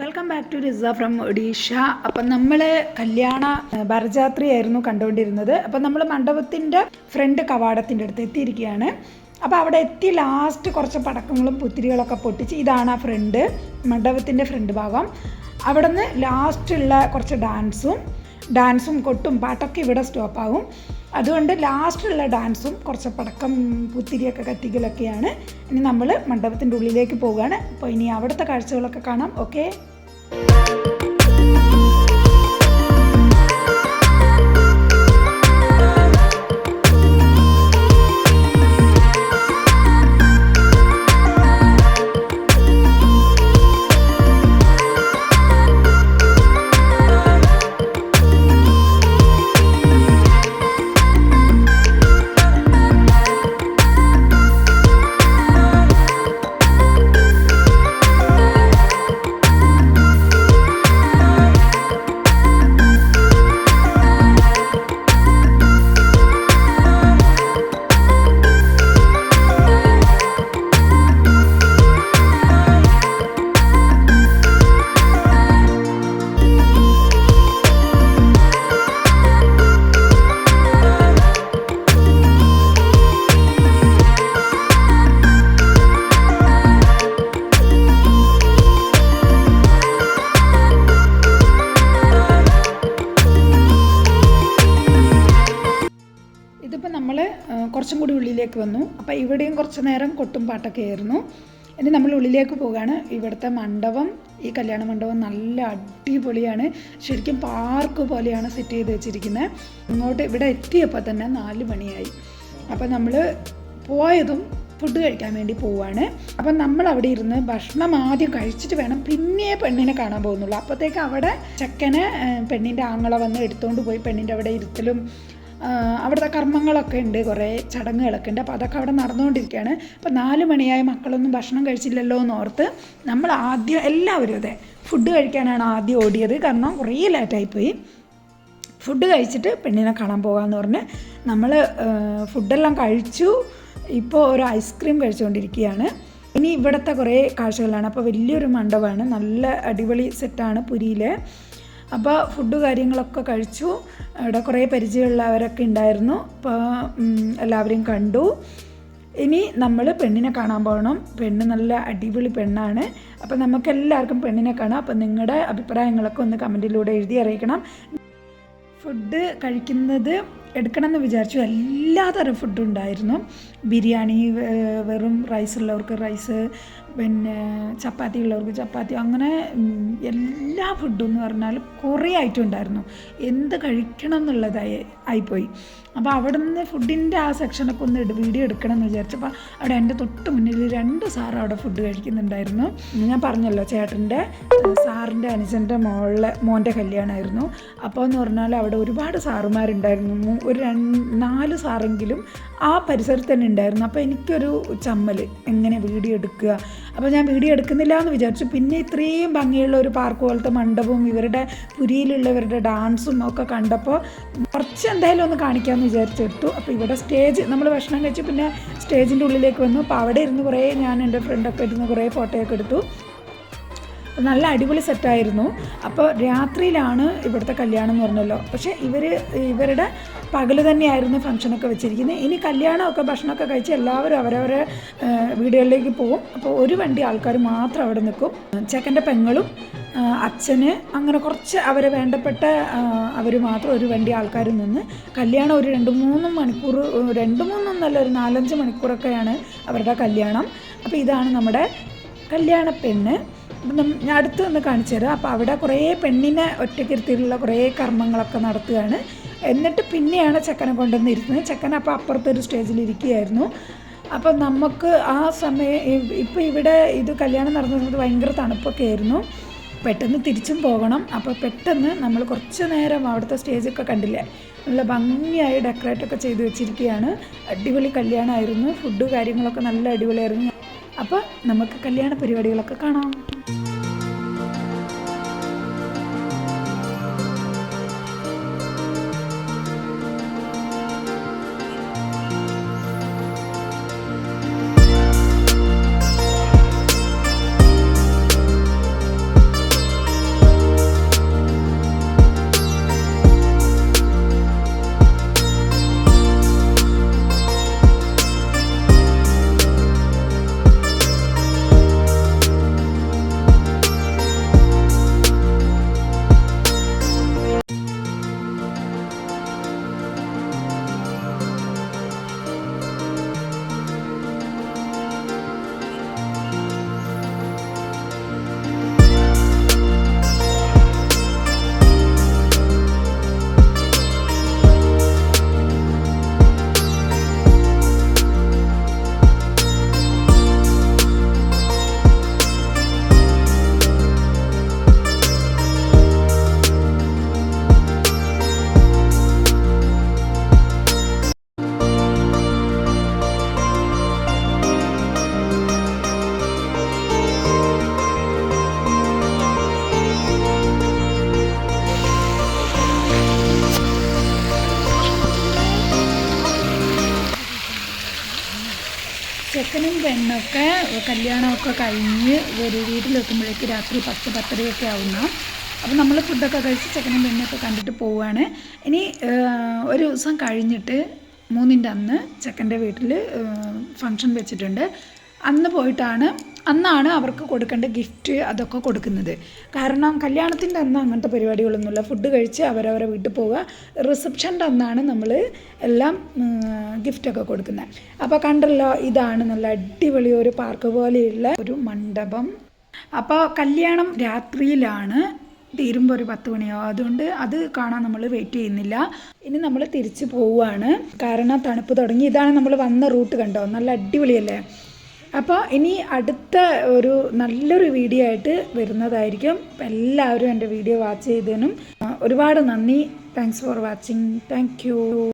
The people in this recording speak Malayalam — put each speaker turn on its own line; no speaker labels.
Welcome back to Riza from Odisha അപ്പം നമ്മൾ കല്യാണ ഭരജാത്രയായിരുന്നു കണ്ടുകൊണ്ടിരുന്നത്. അപ്പം നമ്മൾ മണ്ഡപത്തിന്റെ ഫ്രണ്ട് കവാടത്തിന്റെ അടുത്ത് എത്തിയിരിക്കുകയാണ്. അപ്പോൾ അവിടെ എത്തി ലാസ്റ്റ് കുറച്ച് പടക്കങ്ങളും പുത്തിരികളൊക്കെ പൊട്ടിച്ച് ഇതാണ് ആ ഫ്രണ്ട് മണ്ഡപത്തിന്റെ ഫ്രണ്ട് ഭാഗം. അവിടെ നിന്ന് ലാസ്റ്റുള്ള കുറച്ച് ഡാൻസും ഡാൻസും കൊട്ടും പാട്ടൊക്കെ ഇവിടെ സ്റ്റോപ്പാകും അതുകൊണ്ട് ലാസ്റ്റുള്ള ഡാൻസും കുറച്ച് പടക്കം പുത്തിരിയൊക്കെ കത്തിക്കലൊക്കെയാണ്. ഇനി നമ്മൾ മണ്ഡപത്തിന്റെ ഉള്ളിലേക്ക് പോവുകയാണ്. അപ്പോൾ ഇനി അവിടുത്തെ കാഴ്ചകളൊക്കെ കാണാം. ഓക്കെ? കുറച്ചും കൂടി ഉള്ളിലേക്ക് വന്നു. അപ്പോൾ ഇവിടെയും കുറച്ച് നേരം കൊട്ടും പാട്ടൊക്കെ ആയിരുന്നു. ഇനി നമ്മൾ ഉള്ളിലേക്ക് പോവുകയാണ് ഇവിടുത്തെ മണ്ഡപം ഈ കല്യാണ മണ്ഡപം നല്ല അടിപൊളിയാണ്. ശരിക്കും പാർക്ക് പോലെയാണ് സെറ്റ് ചെയ്ത് വെച്ചിരിക്കുന്നത്. ഇങ്ങോട്ട് ഇവിടെ എത്തിയപ്പോൾ തന്നെ നാല് മണിയായി. അപ്പോൾ നമ്മൾ പോയതും ഫുഡ് കഴിക്കാൻ വേണ്ടി പോവാണ്. അപ്പം നമ്മൾ അവിടെ ഇരുന്ന് ഭക്ഷണം ആദ്യം കഴിച്ചിട്ട് വേണം പിന്നെ പെണ്ണിനെ കാണാൻ പോകുന്നുള്ളൂ. അപ്പോഴത്തേക്ക് അവിടെ ചെക്കനെ പെണ്ണിന്റെ ആങ്ങള വന്ന് എടുത്തുകൊണ്ട് പോയി. പെണ്ണിന്റെ അവിടെ ഇരുത്തലും അവിടുത്തെ കർമ്മങ്ങളൊക്കെ ഉണ്ട് കുറേ ചടങ്ങുകളൊക്കെ ഉണ്ട്. അപ്പോൾ അതൊക്കെ അവിടെ നടന്നുകൊണ്ടിരിക്കുകയാണ്. അപ്പോൾ നാല് മണിയായി മക്കളൊന്നും ഭക്ഷണം കഴിച്ചില്ലല്ലോ എന്ന് ഓർത്ത് നമ്മൾ ആദ്യം എല്ലാവരും അതെ ഫുഡ് കഴിക്കാനാണ് ആദ്യം ഓടിയത്. കാരണം കുറേ ലേറ്റായിപ്പോയി ഫുഡ് കഴിച്ചിട്ട് പെണ്ണിനെ കാണാൻ പോകാമെന്ന് പറഞ്ഞ് നമ്മൾ ഫുഡെല്ലാം കഴിച്ചു. ഇപ്പോൾ ഒരു ഐസ്ക്രീം കഴിച്ചുകൊണ്ടിരിക്കുകയാണ്. ഇനി ഇവിടുത്തെ കുറേ കാഴ്ചകളാണ്. അപ്പോൾ വലിയൊരു മണ്ഡപമാണ്. നല്ല അടിപൊളി സെറ്റാണ് പുരിയിൽ അപ്പോൾ ഫുഡ് കാര്യങ്ങളൊക്കെ കഴിച്ചു. അവിടെ കുറേ പരിചയമുള്ളവരൊക്കെ ഉണ്ടായിരുന്നു. അപ്പോൾ എല്ലാവരെയും കണ്ടു. ഇനി നമ്മൾ പെണ്ണിനെ കാണാൻ പോകണം. പെണ്ണ് നല്ല അടിപൊളി പെണ്ണാണ്. അപ്പോൾ നമുക്കെല്ലാവർക്കും പെണ്ണിനെ കാണാം. അപ്പോൾ നിങ്ങളുടെ അഭിപ്രായങ്ങളൊക്കെ ഒന്ന് കമന്റിലൂടെ എഴുതി അറിയിക്കണം. ഫുഡ് കഴിക്കുന്നത് എടുക്കണമെന്ന് വിചാരിച്ചു. എല്ലാ തരം ഫുഡും ഉണ്ടായിരുന്നു. ബിരിയാണി വെറും റൈസ് ഉള്ളവർക്ക് റൈസ് പിന്നെ ചപ്പാത്തി ഉള്ളവർക്ക് ചപ്പാത്തി അങ്ങനെ എല്ലാ ഫുഡും എന്ന് പറഞ്ഞാൽ കുറേ ഐറ്റം ഉണ്ടായിരുന്നു. എന്ത് കഴിക്കണം എന്നുള്ളതായി ആയിപ്പോയി. അപ്പോൾ അവിടെ നിന്ന് ഫുഡിന്റെ ആ സെക്ഷനൊക്കെ ഒന്ന് വീഡിയോ എടുക്കണം എന്ന് വിചാരിച്ചപ്പോൾ അവിടെ എന്റെ തൊട്ട് മുന്നിൽ രണ്ട് സാർ അവിടെ ഫുഡ് കഴിക്കുന്നുണ്ടായിരുന്നു. ഞാൻ പറഞ്ഞല്ലോ ചേട്ടന്റെ സാറിന്റെ അനുജന്റെ മോളിലെ മോന്റെ കല്യാണമായിരുന്നു അപ്പോൾ എന്ന് പറഞ്ഞാൽ അവിടെ ഒരുപാട് സാറുമാരുണ്ടായിരുന്നു. ഒരു നാല് സാറെങ്കിലും ആ പരിസരത്ത് തന്നെ ഉണ്ടായിരുന്നു. അപ്പോൾ എനിക്കൊരു ചമ്മൽ എങ്ങനെ വീഡിയോ എടുക്കുക? അപ്പോൾ ഞാൻ വീഡിയോ എടുക്കുന്നില്ല എന്ന് വിചാരിച്ചു. പിന്നെ ഇത്രയും ഭംഗിയുള്ള ഒരു പാർക്ക് പോലത്തെ മണ്ഡപവും ഇവരുടെ പുരിയിലുള്ളവരുടെ ഡാൻസും ഒക്കെ കണ്ടപ്പോൾ കുറച്ച് എന്തായാലും ഒന്ന് കാണിക്കാമെന്ന് വിചാരിച്ചെടുത്തു അപ്പോൾ ഇവിടെ സ്റ്റേജ് നമ്മൾ ഭക്ഷണം കഴിച്ച് പിന്നെ സ്റ്റേജിന്റെ ഉള്ളിലേക്ക് വന്നു. അപ്പോൾ അവിടെ ഇരുന്ന് കുറേ ഞാൻ എന്റെ ഫ്രണ്ടൊക്കെ ഇരുന്ന് കുറേ ഫോട്ടോയൊക്കെ എടുത്തു. നല്ല അടിപൊളി സെറ്റായിരുന്നു അപ്പോൾ രാത്രിയിലാണ് ഇവിടുത്തെ കല്യാണം എന്ന് പറഞ്ഞല്ലോ. പക്ഷേ ഇവർ ഇവരുടെ പകൽ തന്നെയായിരുന്നു ഫംഗ്ഷനൊക്കെ വെച്ചിരിക്കുന്നത്. ഇനി കല്യാണമൊക്കെ ഭക്ഷണമൊക്കെ കഴിച്ച് എല്ലാവരും അവരവരെ വീടുകളിലേക്ക് പോകും അപ്പോൾ ഒരു വണ്ടി ആൾക്കാർ മാത്രം അവിടെ നിൽക്കും. ചെക്കന്റെ പെങ്ങളും അച്ഛന് അങ്ങനെ കുറച്ച് അവരെ വേണ്ടപ്പെട്ട അവർ മാത്രം ഒരു വണ്ടി ആൾക്കാരിൽ നിന്ന് കല്യാണം ഒരു രണ്ട് മൂന്ന് മണിക്കൂർ രണ്ട് മൂന്നൊന്നല്ല ഒരു നാലഞ്ച് മണിക്കൂറൊക്കെയാണ് അവരുടെ കല്യാണം. അപ്പോൾ ഇതാണ് നമ്മുടെ കല്യാണ പെണ്ണ്. ഞാൻ അടുത്ത് നിന്ന് കാണിച്ചു തരാം. അപ്പോൾ അവിടെ കുറേ പെണ്ണിനെ ഒറ്റയ്ക്കിരുത്തിയിട്ടുള്ള കുറേ കർമ്മങ്ങളൊക്കെ നടത്തുകയാണ്. എന്നിട്ട് പിന്നെയാണ് ചെക്കനെ കൊണ്ടുവന്ന് ഇരുത്തുന്നത് ചെക്കൻ അപ്പോൾ അപ്പുറത്തെ ഒരു സ്റ്റേജിൽ ഇരിക്കുകയായിരുന്നു. അപ്പോൾ നമുക്ക് ആ സമയം ഇപ്പോൾ ഇവിടെ ഇത് കല്യാണം നടന്നിരുന്നത് ഭയങ്കര തണുപ്പൊക്കെ ആയിരുന്നു. പെട്ടെന്ന് തിരിച്ചും പോകണം. അപ്പോൾ പെട്ടെന്ന് നമ്മൾ കുറച്ച് നേരം അവിടുത്തെ സ്റ്റേജൊക്കെ കണ്ടില്ലേ? നല്ല ഭംഗിയായി ഡെക്കറേറ്റൊക്കെ ചെയ്ത് വെച്ചിരിക്കുകയാണ്. അടിപൊളി കല്യാണമായിരുന്നു. ഫുഡ് കാര്യങ്ങളൊക്കെ നല്ല അടിപൊളിയായിരുന്നു. അപ്പോൾ നമുക്ക് കല്യാണ പരിപാടികളൊക്കെ കാണാം. പെണ്ണൊക്കെ കല്യാണമൊക്കെ കഴിഞ്ഞ് ഒരു വീട്ടിലെത്തുമ്പോഴേക്ക് രാത്രി പത്ത് പത്തരയൊക്കെ ആവുന്ന. അപ്പോൾ നമ്മൾ ഫുഡൊക്കെ കഴിച്ച് ചെക്കനും പെണ്ണൊക്കെ കണ്ടിട്ട് പോവുകയാണ് ഇനി ഒരു ദിവസം കഴിഞ്ഞിട്ട് മൂന്നിന്റെ അന്ന് ചെക്കന്റെ വീട്ടിൽ ഫങ്ഷൻ വെച്ചിട്ടുണ്ട്. അന്ന് പോയിട്ടാണ് അന്നാണ് അവർക്ക് കൊടുക്കേണ്ട ഗിഫ്റ്റ് അതൊക്കെ കൊടുക്കുന്നത്. കാരണം കല്യാണത്തിന്റെ അന്ന് അങ്ങനത്തെ പരിപാടികളൊന്നുമില്ല. ഫുഡ് കഴിച്ച് അവരവരെ വീട്ടിൽ പോവുക. റിസപ്ഷന്റെ അന്നാണ് നമ്മൾ എല്ലാം ഗിഫ്റ്റൊക്കെ കൊടുക്കുന്നത്. അപ്പോൾ കണ്ടല്ലോ ഇതാണ് നല്ല അടിപൊളി ഒരു പാർക്ക് പോലെയുള്ള ഒരു മണ്ഡപം. അപ്പോൾ കല്യാണം രാത്രിയിലാണ്. തീരുമ്പോൾ ഒരു പത്ത് മണിയാവും അതുകൊണ്ട് അത് കാണാൻ നമ്മൾ വെയിറ്റ് ചെയ്യുന്നില്ല. ഇനി നമ്മൾ തിരിച്ച് പോവുകയാണ്. കാരണം തണുപ്പ് തുടങ്ങി. ഇതാണ് നമ്മൾ വന്ന റൂട്ട് കണ്ടോ? നല്ല അടിപൊളിയല്ലേ? അപ്പോൾ ഇനി അടുത്ത ഒരു നല്ലൊരു വീഡിയോ ആയിട്ട് വരുന്നതായിരിക്കും. എല്ലാവരും എന്റെ വീഡിയോ വാച്ച് ചെയ്തതിനും ഒരുപാട് നന്ദി. Thanks for watching thank